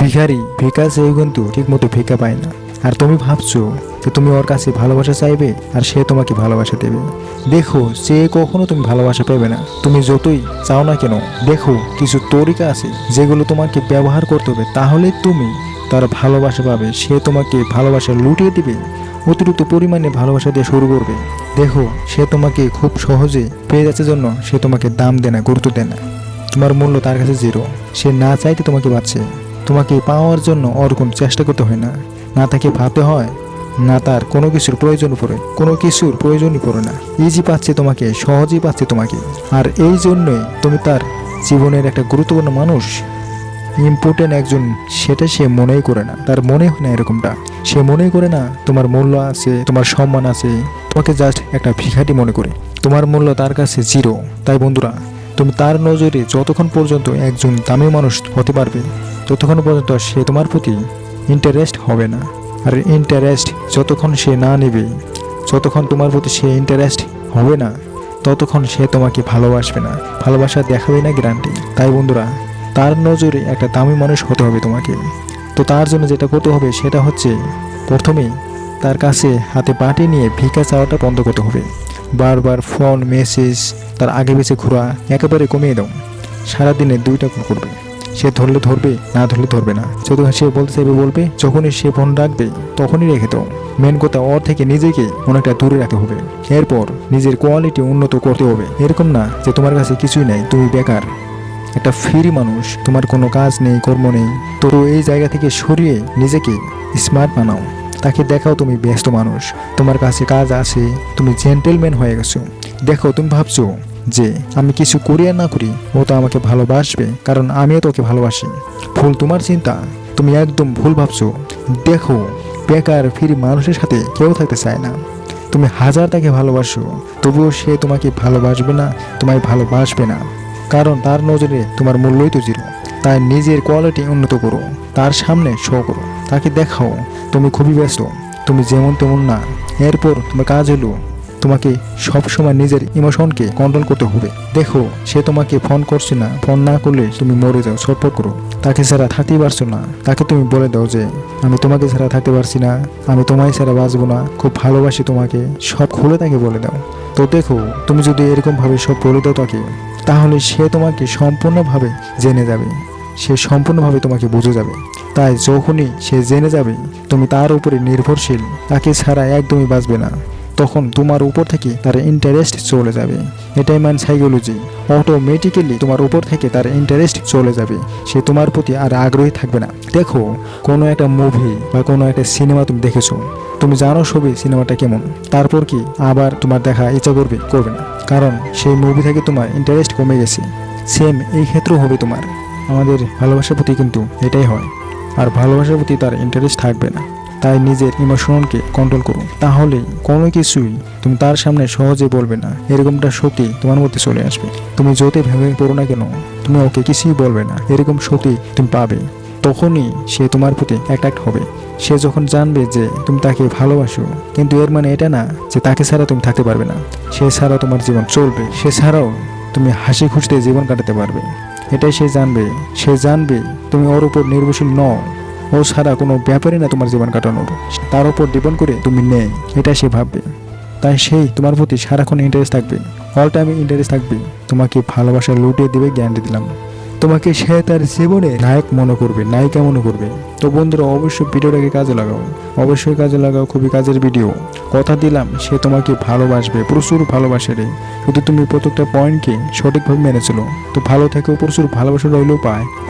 ভিখারি ভিকা চেয়ে কিন্তু ঠিক মতো ভিক্ষা পায় না। আর তুমি ভাবছ যে তুমি ওর কাছে ভালোবাসা চাইবে আর সে তোমাকে ভালোবাসা দেবে। দেখো, সে কখনো তুমি ভালোবাসা পাবে না। তুমি যতই চাও না কেন, দেখো কিছু তরিকা আছে যেগুলো তোমাকে ব্যবহার করতে হবে। তাহলে তুমি তার ভালোবাসা পাবে, সে তোমাকে ভালোবাসা লুটিয়ে দিবে, অতিরিক্ত পরিমাণে ভালোবাসা দিয়ে শুরু করবে। দেখো, সে তোমাকে খুব সহজে পেয়ে যাচ্ছে জন্য সে তোমাকে দাম দেয় না, গুরুত্ব দেয় না। তোমার মূল্য তার কাছে জিরো। সে না চাইতে তোমাকে পাচ্ছে। তোমাকে পাওয়ার জন্য ওর কোনো চেষ্টা করতে হয় না। না তাকে ভাবতে হয়, না তার কোনো কিছুর প্রয়োজন পড়ে, কোনো কিছুর প্রয়োজনই পড়ে না। ইজি পাচ্ছে তোমাকে, সহজেই পাচ্ছে তোমাকে। আর এই জন্যই তুমি তার জীবনের একটা গুরুত্বপূর্ণ মানুষ। ইম্পর্টেন্ট একজন, সেটা সে মনেই করে না। তার মনে হয় না এরকমটা। সে মনেই করে না, তোমার মূল্য আছে, তোমার সম্মান আছে। তোমাকে জাস্ট একটা ভিখাটি মনে করে। তোমার মূল্য তার কাছে জিরো তাই বন্ধুরা, তুমি তার নজরে যতক্ষণ পর্যন্ত একজন দামি মানুষ হতে পারবে ততক্ষণ পর্যন্ত সে তোমার প্রতি ইন্টারেস্ট হবে না। আর ইন্টারেস্ট যতক্ষণ সে না নেবে, যতক্ষণ তোমার প্রতি সে ইন্টারেস্ট হবে না, ততক্ষণ সে তোমাকে ভালোবাসবে না। ভালোবাসা দেখাবে না গ্যারান্টি তাই বন্ধুরা, তার নজরে একটা দামি মানুষ হতে হবে তোমাকে। তো তার জন্য যেটা করতে হবে সেটা হচ্ছে প্রথমেই তার কাছে হাতে বাটি নিয়ে ভিক্ষা চাওয়াটা বন্ধ করতে হবে। বারবার ফোন মেসেজ তার আগে পিছে ঘোরা, একেবারে কমিয়ে দাও। সারাদিনে দুইটা করবে। সে ধরলে ধরবে, না ধরলে ধরবে না। যখন সে বলতে চাইবে বলবে, যখনই সে ফোন রাখবে, তখনই রেখে দাও। মেন কথা ওর থেকে নিজেকে অনেকটা দূরে রাখতে হবে। এরপর নিজের কোয়ালিটি উন্নত করতে হবে। এরকম না যে তোমার কাছে কিছুই নেই, তুমি বেকার। একটা ফ্রি মানুষ, তোমার কোনো কাজ নেই, কর্ম নেই। তো এই জায়গা থেকে সরিয়ে নিজেকে স্মার্ট বানাও। তাকে দেখাও তুমি ব্যস্ত মানুষ। তোমার কাছে কাজ আছে, তুমি জেন্টেলম্যান হয়ে গেছো। দেখো, তুমি ভাবছ যে আমি কিছু করি আর না করি, ও তো আমাকে ভালোবাসবে, কারণ আমিও তোকে ভালোবাসি। ভুল তোমার চিন্তা। তুমি একদম ভুল ভাবছ। দেখো, বেকার, ফ্রি মানুষের সাথে কেউ থাকতে চায় না। তুমি হাজার তাকে ভালোবাসো, তবুও সে তোমাকে ভালোবাসবে না, তোমায় ভালোবাসবে না। কারণ তার নজরে তোমার মূল্যই তো জিরো। তাই নিজের কোয়ালিটি উন্নত করো, তার সামনে শো করো। তাকে দেখাও, তুমি খুবই ব্যস্ত, তুমি যেমন তেমন না। এরপর তোমার কাজ হলো তোমাকে সবসময় নিজের ইমোশনকে কন্ট্রোল করতে হবে। দেখো, সে তোমাকে ফোন করছে না। ফোন না করলে তুমি মরে যাও, ছটফট করো। তাকে ছাড়া থাকতেই পারছ না। তাকে তুমি বলে দাও যে, আমি তোমাকে ছাড়া থাকতে পারছি না। আমি তোমায় ছাড়া বাঁচবো না। খুব ভালোবাসি তোমাকে। সব খুলে তাকে বলে দাও। তো দেখো, তুমি যদি এরকমভাবে সব বলে দাও তাকে, তাহলে সে তোমাকে সম্পূর্ণভাবে জেনে যাবে। সে সম্পূর্ণভাবে তোমাকে বুঝে যাবে। তাই যখনই সে জেনে যাবে, তুমি তার উপরে নির্ভরশীল। তাকে ছাড়া একদমই বাঁচবে না। তখন তোমার উপর থেকে তার ইন্টারেস্ট চলে যাবে। এটাই মান সাইকোলজি অটোমেটিক্যালি তোমার উপর থেকে তার ইন্টারেস্ট চলে যাবে। সে তোমার প্রতি আর আগ্রহী থাকবে না। দেখো, কোনো একটা মুভি বা কোনো একটা সিনেমা তুমি দেখেছ। তুমি জানো সবই সিনেমাটা কেমন। তারপর কি আবার তোমার দেখা ইচ্ছা করবে করবে না। কারণ সেই মুভি থেকে তোমার ইন্টারেস্ট কমে গেছে। সেম এই ক্ষেত্রেও হবে তোমার। আমাদের ভালোবাসার প্রতি কিন্তু এটাই হয়। আর ভালোবাসার প্রতি তার ইন্টারেস্ট থাকবে না। তাই নিজের ইমোশনকে কন্ট্রোল করুন তাহলে কোনো কিছুই তুমি তার সামনে সহজে বলবে না। এরকমটা শক্তি তোমার মধ্যে চলে আসবে। তুমি যতই ভেঙে পড়ো না কেন, তুমি ওকে কিছুই বলবে না। এরকম শক্তি তুমি পাবে। তখনই সে তোমার প্রতি অ্যাট্রাক্ট হবে। সে যখন জানবে যে তুমি তাকে ভালোবাসো, কিন্তু এর মানে এটা না যে তাকে ছাড়া তুমি থাকতে পারবে না। সে ছাড়া তোমার জীবন চলবে। সে ছাড়াও তুমি হাসি খুশিতে জীবন কাটাতে পারবে। এটাই সে জানবে। সে জানবে তুমি ওর উপর নির্ভরশীল নও। ও ছাড়া কোনো ব্যাপারই না তোমার জীবন কাটানোর। তার উপর ডিপেন্ড করে তুমি নেই, এটা সে ভাববে। তাই সেই তোমার প্রতি সারাক্ষণ ইন্টারেস্ট থাকবে। অল টাইমে ইন্টারেস্ট থাকবে। তোমাকে ভালোবাসা লুটিয়ে দেবে গ্যারান্টি দিলাম। তোমাকে সে তার জীবনে নায়ক মনে করবে, নায়িকা মনে করবে। তো বন্ধুরা, অবশ্যই ভিডিওটাকে কাজে লাগাও। অবশ্যই কাজে লাগাও, খুবই কাজের ভিডিও। কথা দিলাম, সে তোমাকে ভালোবাসবে, প্রচুর ভালোবাসে রে। শুধু তুমি প্রত্যেকটা পয়েন্টকে সঠিকভাবে মেনে চলো। তো ভালো থেকেও প্রচুর ভালোবাসা রইলেও পায়।